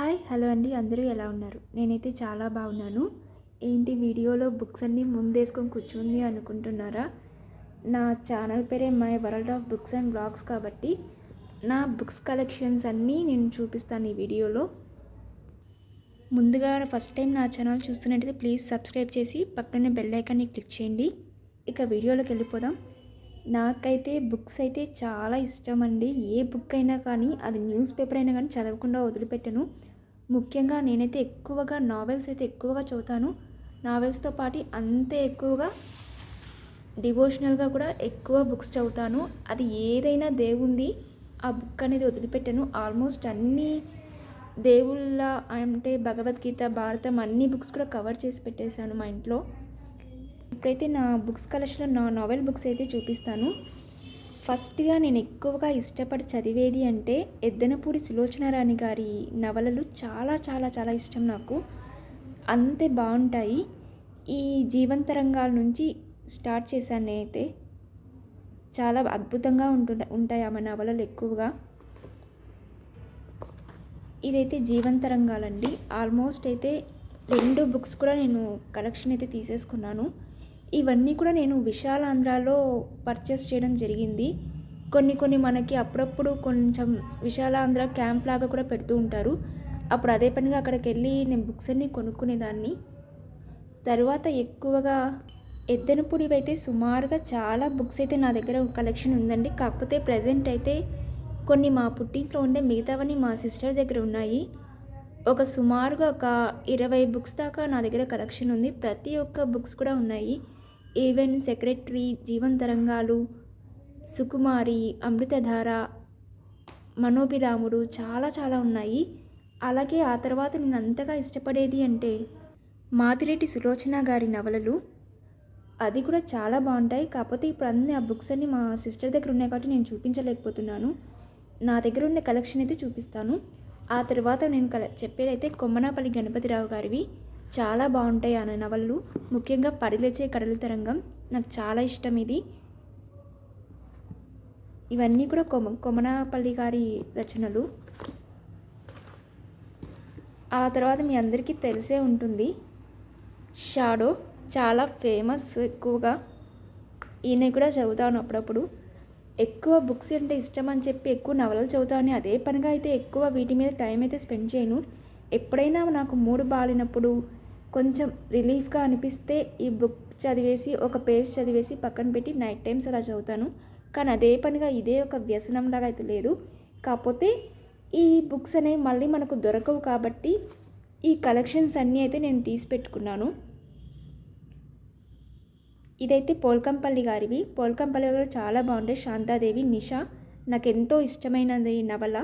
Hi hello అండి. అందరూ ఎలా ఉన్నారు? నేనైతే చాలా బాగున్నాను. ఏంటి వీడియోలో బుక్స్ అన్నీ ముందేసుకొని కూర్చుంది అనుకుంటున్నారా? నా ఛానల్ పేరే my world of books and blogs కాబట్టి నా బుక్స్ కలెక్షన్స్ అన్నీ నేను చూపిస్తాను ఈ వీడియోలో. ముందుగా ఫస్ట్ టైం నా ఛానల్ చూస్తున్నట్టయితే ప్లీజ్ సబ్స్క్రైబ్ చేసి పక్కనే బెల్ ఐకాన్ని క్లిక్ చేయండి. ఇక వీడియోలోకి వెళ్ళిపోదాం. నాకైతే బుక్స్ అయితే చాలా ఇష్టం అండి. ఏ బుక్ అయినా కానీ అది న్యూస్ పేపర్ అయినా కానీ చదవకుండా వదిలిపెట్టను. ముఖ్యంగా నేనైతే ఎక్కువగా నావెల్స్ అయితే ఎక్కువగా చదువుతాను. నావెల్స్తో పాటు అంతే ఎక్కువగా డివోషనల్గా కూడా ఎక్కువ బుక్స్ చదువుతాను. అది ఏదైనా దేవుంది ఆ బుక్ అనేది వదిలిపెట్టాను. ఆల్మోస్ట్ అన్ని దేవుళ్ళ అంటే భగవద్గీత భారతం అన్ని బుక్స్ కూడా కవర్ చేసి పెట్టేశాను మా ఇంట్లో. ఇప్పుడైతే నా బుక్స్ కలెక్షన్లో నా నావెల్ బుక్స్ అయితే చూపిస్తాను. ఫస్ట్గా నేను ఎక్కువగా ఇష్టపడి చదివేది అంటే ఎద్దనపూడి సులోచనారాణి గారి నవలలు చాలా చాలా చాలా ఇష్టం నాకు. అంతే బాగుంటాయి. ఈ జీవంతరంగాల నుంచి స్టార్ట్ చేశాను నేనైతే. చాలా అద్భుతంగా ఉంటు ఉంటాయి ఆమె నవలలు ఎక్కువగా. ఇదైతే జీవంతరంగాలండి. ఆల్మోస్ట్ అయితే రెండు బుక్స్ కూడా నేను కలెక్షన్ అయితే తీసేసుకున్నాను. ఇవన్నీ కూడా నేను విశాలాంధ్రలో పర్చేస్ చేయడం జరిగింది. కొన్ని కొన్ని మనకి అప్పుడప్పుడు కొంచెం విశాలాంధ్ర క్యాంప్ లాగా కూడా పెడుతూ ఉంటారు. అప్పుడు అదే పనిగా అక్కడికి వెళ్ళి నేను బుక్స్ అన్నీ కొనుక్కునేదాన్ని. తర్వాత ఎక్కువగా ఎద్దనపూడివి అయితే సుమారుగా చాలా బుక్స్ అయితే నా దగ్గర కలెక్షన్ ఉందండి. కాకపోతే ప్రజెంట్ అయితే కొన్ని మా పుట్టింట్లో ఉండే మిగతావన్నీ మా సిస్టర్ దగ్గర ఉన్నాయి. ఒక సుమారుగా ఒక ఇరవై బుక్స్ దాకా నా దగ్గర కలెక్షన్ ఉంది. ప్రతి ఒక్క బుక్స్ కూడా ఉన్నాయి. ఈవెన్ సెక్రటరీ జీవన్ తరంగాలు సుకుమారి అమృతధార మనోభిరాముడు చాలా చాలా ఉన్నాయి. అలాగే ఆ తర్వాత నేను అంతగా ఇష్టపడేది అంటే మాతిరెడ్డి సులోచన గారి నవలలు. అది కూడా చాలా బాగుంటాయి. కాకపోతే ఇప్పుడు అన్ని ఆ బుక్స్ అన్ని మా సిస్టర్ దగ్గర ఉన్నాయి కాబట్టి నేను చూపించలేకపోతున్నాను. నా దగ్గర ఉన్న కలెక్షన్ అయితే చూపిస్తాను. ఆ తర్వాత నేను కల చెప్పేదైతే కొమ్మనాపల్లి గణపతిరావు గారివి. చాలా బాగుంటాయి ఆ నవళ్ళు. ముఖ్యంగా పరిలేచే కడలి తరంగం నాకు చాలా ఇష్టం ఇది. ఇవన్నీ కూడా కొమ కొమనాపల్లి గారి రచనలు. ఆ తర్వాత మీ అందరికీ తెలిసే ఉంటుంది. షాడో చాలా ఫేమస్ ఎక్కువగా. ఈయన కూడా చదువుతాను అప్పుడప్పుడు. ఎక్కువ బుక్స్ అంటే ఇష్టం అని చెప్పి ఎక్కువ నవలలు చదువుతాను. అదే పనిగా అయితే ఎక్కువ వీటి మీద టైం అయితే స్పెండ్ చేయను. ఎప్పుడైనా నాకు మూడు బాలినప్పుడు కొంచెం రిలీఫ్గా అనిపిస్తే ఈ బుక్ చదివేసి ఒక పేజ్ చదివేసి పక్కన పెట్టి నైట్ టైమ్స్ అలా చదువుతాను. కానీ అదే పనిగా ఇదే ఒక వ్యసనంలాగా అయితే లేదు. కాకపోతే ఈ బుక్స్ అనేవి మళ్ళీ మనకు దొరకవు కాబట్టి ఈ కలెక్షన్స్ అన్నీ అయితే నేను తీసి పెట్టుకున్నాను. ఇదైతే పోల్కంపల్లి గారివి. పోల్కంపల్లి గారు చాలా బాగుంటాయి శాంతాదేవి నిషా. నాకు ఎంతో ఇష్టమైనది ఈ నవల.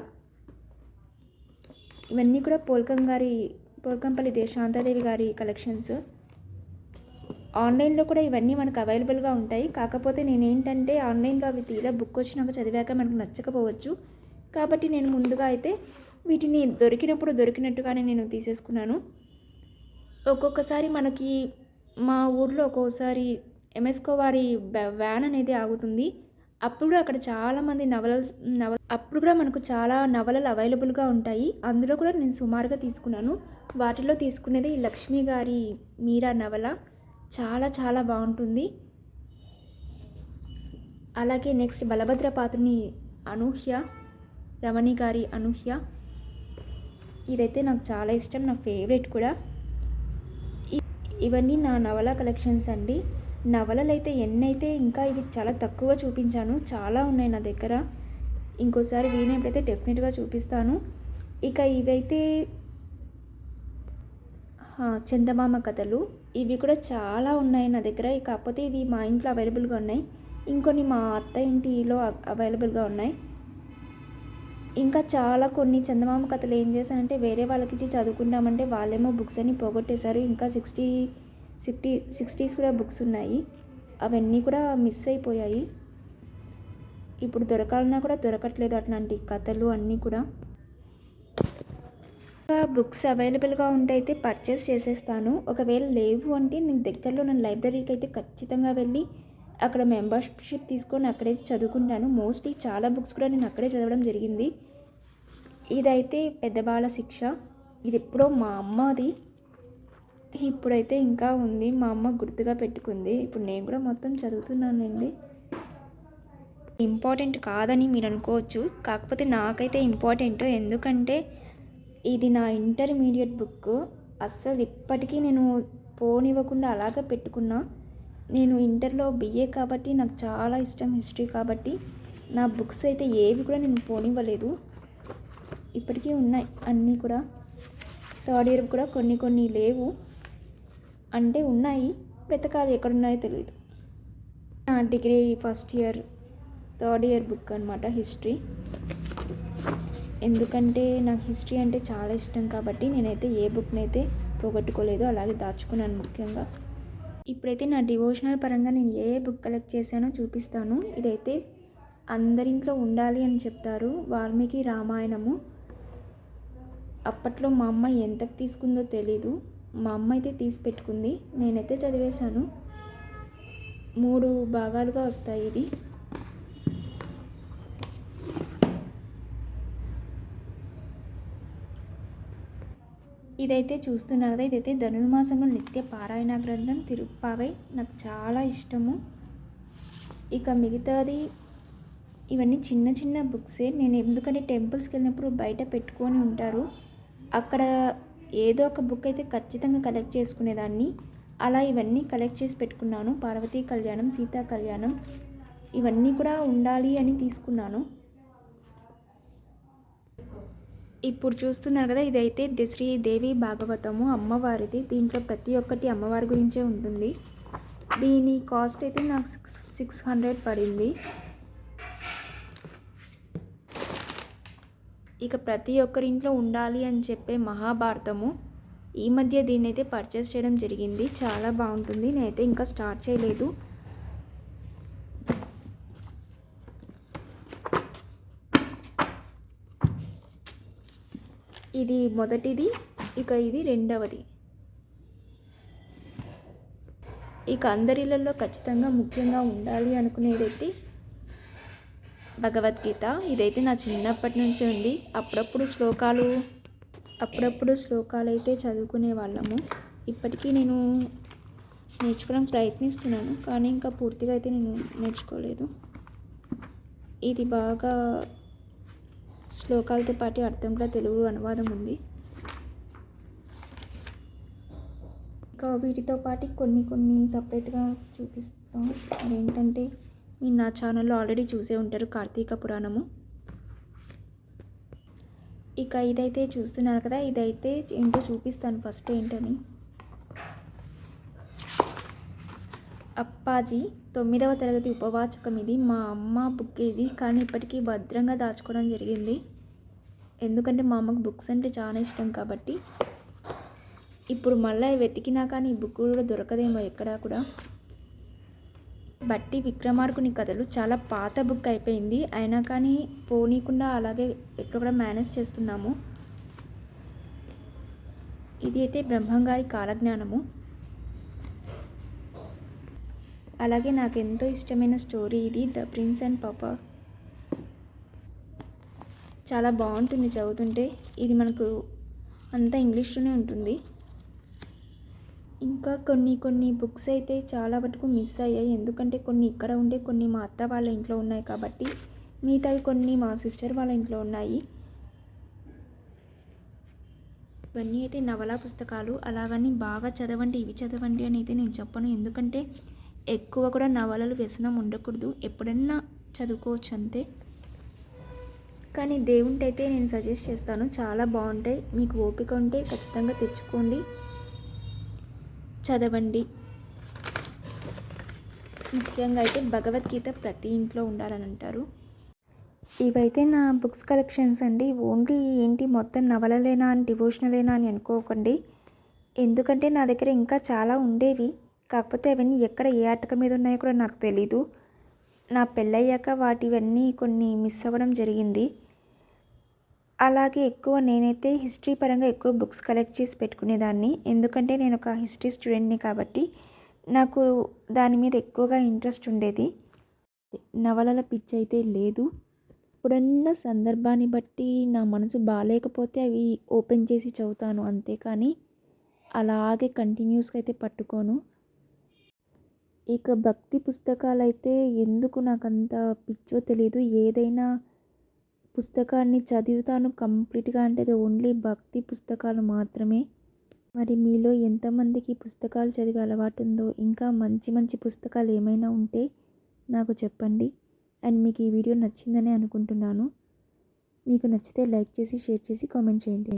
ఇవన్నీ కూడా పోల్కం గారి బోగంపల్లి శాంతాదేవి గారి కలెక్షన్స్. ఆన్లైన్లో కూడా ఇవన్నీ మనకు అవైలబుల్గా ఉంటాయి. కాకపోతే నేనేంటంటే ఆన్లైన్లో అవి తీరా బుక్ వచ్చినాక చదివాక మనకు నచ్చకపోవచ్చు. కాబట్టి నేను ముందుగా అయితే వీటిని దొరికినప్పుడు దొరికినట్టుగానే నేను తీసేసుకున్నాను. ఒక్కొక్కసారి మనకి మా ఊర్లో ఒక్కోసారి ఎంఎస్కో వారి వ్యాన్ అనేది ఆగుతుంది. అప్పుడు అక్కడ చాలామంది నవలలు నవల అప్పుడు కూడా మనకు చాలా నవలలు అవైలబుల్గా ఉంటాయి. అందులో కూడా నేను సుమారుగా తీసుకున్నాను. వాటిలో తీసుకునేది లక్ష్మి గారి మీరా నవల. చాలా చాలా బాగుంటుంది. అలాగే నెక్స్ట్ బలభద్ర పాత్రని అనూహ్య రమణి గారి అనూహ్య. ఇదైతే నాకు చాలా ఇష్టం. నా ఫేవరెట్ కూడా. ఇవన్నీ నా నవల కలెక్షన్స్ అండి. నవలలు అయితే ఎన్నైతే ఇంకా ఇవి చాలా తక్కువ చూపించాను చాలా ఉన్నాయి నా దగ్గర. ఇంకోసారి వీనప్పుడైతే డెఫినెట్గా చూపిస్తాను. ఇక ఇవైతే చందమామ కథలు. ఇవి కూడా చాలా ఉన్నాయి నా దగ్గర. కాకపోతే ఇవి మా ఇంట్లో అవైలబుల్గా ఉన్నాయి. ఇంకొన్ని మా అత్త ఇంటిలో అవైలబుల్గా ఉన్నాయి. ఇంకా చాలా కొన్ని చందమామ కథలు ఏం చేశానంటే వేరే వాళ్ళకి ఇచ్చి చదువుకుంటామంటే వాళ్ళేమో బుక్స్ అని పోగొట్టేశారు. ఇంకా సిక్స్టీ సిక్స్టీ సిక్స్టీస్ కూడా బుక్స్ ఉన్నాయి. అవన్నీ కూడా మిస్ అయిపోయాయి. ఇప్పుడు దొరకాలన్నా కూడా దొరకట్లేదు అట్లాంటి కథలు అన్నీ కూడా. బుక్స్ అవైలబుల్గా ఉంటే అయితే పర్చేస్ చేసేస్తాను. ఒకవేళ లేవు అంటే నేను దగ్గరలో నా లైబ్రరీకి అయితే ఖచ్చితంగా వెళ్ళి అక్కడ మెంబర్షిప్ తీసుకొని అక్కడే చదువుకుంటాను. మోస్ట్లీ చాలా బుక్స్ కూడా నేను అక్కడే చదవడం జరిగింది. ఇదైతే పెద్ద బాల శిక్ష. ఇది ఎప్పుడో మా అమ్మది. ఇప్పుడైతే ఇంకా ఉంది. మా అమ్మ గుర్తుగా పెట్టుకుంది. ఇప్పుడు నేను కూడా మొత్తం చదువుతున్నానండి. ఇంపార్టెంట్ కాదని మీరు అనుకోవచ్చు. కాకపోతే నాకైతే ఇంపార్టెంట్. ఎందుకంటే ఇది నా ఇంటర్మీడియట్ బుక్ అస్సలు ఇప్పటికీ నేను పోనివ్వకుండా అలాగే పెట్టుకున్నా. నేను ఇంటర్లో బిఏ కాబట్టి నాకు చాలా ఇష్టం హిస్టరీ కాబట్టి నా బుక్స్ అయితే ఏవి కూడా నేను పోనివ్వలేదు. ఇప్పటికీ ఉన్నాయి అన్నీ కూడా. థర్డ్ ఇయర్ కూడా కొన్ని కొన్ని లేవు. అంటే ఉన్నాయి వెతకాలి ఎక్కడున్నాయో తెలియదు నా degree first year third year book అనమాట హిస్టరీ. ఎందుకంటే నాకు హిస్టరీ అంటే చాలా ఇష్టం కాబట్టి నేనైతే ఏ బుక్ని అయితే పోగొట్టుకోలేదు అలాగే దాచుకున్నాను ముఖ్యంగా. ఇప్పుడైతే నా డివోషనల్ పరంగా నేను ఏ బుక్ కలెక్ట్ చేశానో చూపిస్తాను. ఇదైతే అందరింట్లో ఉండాలి అని చెప్తారు వాల్మీకి రామాయణము. అప్పట్లో మా అమ్మ ఎంతకు తీసుకుందో తెలీదు. మా అమ్మ అయితే తీసి పెట్టుకుంది. నేనైతే చదివేశాను. మూడు భాగాలుగా వస్తాయి ఇది. ఇదైతే చూస్తున్నారు కదా ఇదైతే ధనుర్మాసంలో నిత్య పారాయణ గ్రంథం తిరుప్పావై. నాకు చాలా ఇష్టము. ఇక మిగతాది ఇవన్నీ చిన్న చిన్న బుక్సే. నేను ఎందుకంటే టెంపుల్స్కి వెళ్ళినప్పుడు బయట పెట్టుకొని ఉంటారు. అక్కడ ఏదో ఒక బుక్ అయితే ఖచ్చితంగా కలెక్ట్ చేసుకునేదాన్ని. అలా ఇవన్నీ కలెక్ట్ చేసి పెట్టుకున్నాను. పార్వతీ కళ్యాణం సీతా కళ్యాణం ఇవన్నీ కూడా ఉండాలి అని తీసుకున్నాను. ఇప్పుడు చూస్తున్నారు కదా ఇదైతే శ్రీ దేవి భాగవతము అమ్మవారిది. దీంట్లో ప్రతి ఒక్కటి అమ్మవారి గురించే ఉంటుంది. దీని కాస్ట్ అయితే నాకు సిక్స్ సిక్స్ హండ్రెడ్ పడింది. ఇక ప్రతి ఒక్కరి ఇంట్లో ఉండాలి అని చెప్పే మహాభారతము ఈ మధ్య దీన్ని అయితే పర్చేస్ చేయడం జరిగింది. చాలా బాగుంటుంది. నేనైతే ఇంకా స్టార్ట్ చేయలేదు. ఇది మొదటిది. ఇక ఇది రెండవది. ఇక అందరిలలో ఖచ్చితంగా ముఖ్యంగా ఉండాలి అనుకునేదైతే భగవద్గీత. ఇదైతే నా చిన్నప్పటి నుంచి ఉంది. అప్పుడప్పుడు శ్లోకాలు అప్పుడప్పుడు శ్లోకాలు అయితే చదువుకునే వాళ్ళము. ఇప్పటికీ నేను నేర్చుకోవడానికి ప్రయత్నిస్తున్నాను కానీ ఇంకా పూర్తిగా అయితే నేను నేర్చుకోలేదు. ఇది బాగా శ్లోకాలతో పాటు అర్థం కూడా తెలుగు అనువాదం ఉంది. ఇంకా వీటితో పాటు కొన్ని కొన్ని సపరేట్గా చూపిస్తాం. అదేంటంటే మీరు నా ఛానల్లో ఆల్రెడీ చూసే ఉంటారు కార్తీక పురాణము. ఇక ఇదైతే చూస్తున్నారు కదా ఇదైతే ఏంటో చూపిస్తాను ఫస్ట్ ఏంటని. అప్పాజీ తొమ్మిదవ తరగతి ఉపవాచకం ఇది. మా అమ్మ బుక్ ఇది కానీ ఇప్పటికీ భద్రంగా దాచుకోవడం జరిగింది. ఎందుకంటే మా అమ్మకు బుక్స్ అంటే చాలా ఇష్టం కాబట్టి. ఇప్పుడు మళ్ళీ వెతికినా కానీ ఈ బుక్ కూడా దొరకదేమో ఎక్కడా కూడా. బట్టి విక్రమార్కుని కథలు చాలా పాత బుక్ అయిపోయింది. అయినా కానీ పోనీకుండా అలాగే ఎక్కడ కూడా మేనేజ్ చేస్తున్నాము. ఇది అయితే బ్రహ్మంగారి కాలజ్ఞానము. అలాగే నాకు ఎంతో ఇష్టమైన స్టోరీ ఇది ద ప్రిన్స్ అండ్ పాపా చాలా బాగుంటుంది చదువుతుంటే. ఇది మనకు అంతా ఇంగ్లీష్లోనే ఉంటుంది. ఇంకా కొన్ని కొన్ని బుక్స్ అయితే చాలా వరకు మిస్ అయ్యాయి. ఎందుకంటే కొన్ని ఇక్కడ ఉండే కొన్ని మా అత్త వాళ్ళ ఇంట్లో ఉన్నాయి కాబట్టి మిగతావి కొన్ని మా సిస్టర్ వాళ్ళ ఇంట్లో ఉన్నాయి. ఇవన్నీ అయితే నవలా పుస్తకాలు. అలాగని బాగా చదవండి ఇవి చదవండి అని అయితే నేను చెప్పను. ఎందుకంటే ఎక్కువ కూడా నవలలు వ్యసనం ఉండకూడదు. ఎప్పుడన్నా చదువుకోవచ్చు అంతే. కానీ దేవుంటైతే అయితే నేను సజెస్ట్ చేస్తాను. చాలా బాగుంటాయి. మీకు ఓపిక ఉంటే ఖచ్చితంగా తెచ్చుకోండి. చదవండి. ముఖ్యంగా అయితే భగవద్గీత ప్రతి ఇంట్లో ఉండాలని అంటారు. ఇవైతే నా బుక్స్ కలెక్షన్స్ అండి. ఓన్లీ ఏంటి మొత్తం నవలలేనా అని డివోషనలేనా అని అనుకోకండి. ఎందుకంటే నా దగ్గర ఇంకా చాలా ఉండేవి. కాకపోతే అవన్నీ ఎక్కడ ఏ ఆటక మీద ఉన్నాయో కూడా నాకు తెలీదు. నా పెళ్ళయ్యాక వాటివన్నీ కొన్ని మిస్ అవ్వడం జరిగింది. అలాగే ఎక్కువ నేనైతే హిస్టరీ పరంగా ఎక్కువ బుక్స్ కలెక్ట్ చేసి పెట్టుకునేదాన్ని. ఎందుకంటే నేను ఒక హిస్టరీ స్టూడెంట్ని కాబట్టి నాకు దాని మీద ఎక్కువగా ఇంట్రెస్ట్ ఉండేది. నవలల పిచ్చి అయితే లేదు. ఎప్పుడన్నా సందర్భాన్ని బట్టి నా మనసు బాగాలేకపోతే అవి ఓపెన్ చేసి చదువుతాను అంతేకాని అలాగే కంటిన్యూస్గా అయితే పట్టుకోను. ఇక భక్తి పుస్తకాలు అయితే ఎందుకు నాకు అంత పిచ్చో తెలియదు ఏదైనా పుస్తకాన్ని చదువుతాను కంప్లీట్గా అంటే అది ఓన్లీ భక్తి పుస్తకాలు మాత్రమే. మరి మీలో ఎంతమందికి పుస్తకాలు చదివే అలవాటు ఉందో ఇంకా మంచి మంచి పుస్తకాలు ఏమైనా ఉంటే నాకు చెప్పండి. అండ్ మీకు ఈ వీడియో నచ్చిందని అనుకుంటున్నాను. మీకు నచ్చితే లైక్ చేసి షేర్ చేసి కామెంట్ చేయండి.